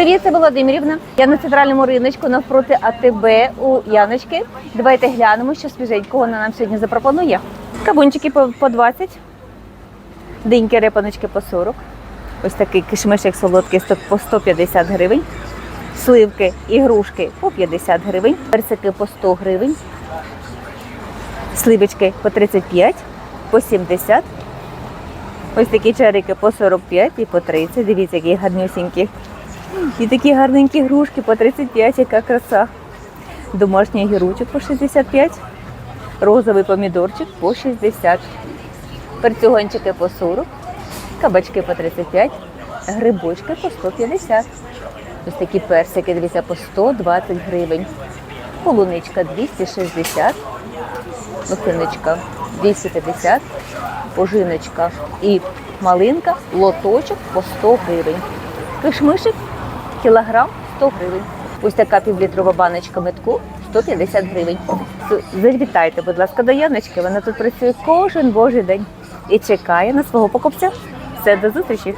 Це Володимирівна. Я на центральному риночку навпроти АТБ у Яночки. Давайте глянемо, що свіженького вона нам сьогодні запропонує. Кабунчики по, по 20, диньки, репаночки по 40. Ось такий кишмишик солодкий по 150 гривень. Сливки і грушки по 50 гривень, персики по 100 гривень, сливочки по 35, по 70. Ось такі черики по 45 і по 30. Дивіться, які гарнюсінькі. І такі гарненькі грушки по 35, яка краса. Домашній огірочок по 65, розовий помідорчик по 60, перцюгончики по 40, кабачки по 35, грибочки по 150. Ось такі персики, дивіться, по 120 гривень. Полуничка 260, лохиночка 250, пожиночка і малинка, лоточок по 100 гривень. Кишмишик кілограм 100 гривень. Ось така півлітрова баночка метку 150 гривень. Завітайте, будь ласка, до Яночки. Вона тут працює кожен божий день і чекає на свого покупця. Все, до зустрічі!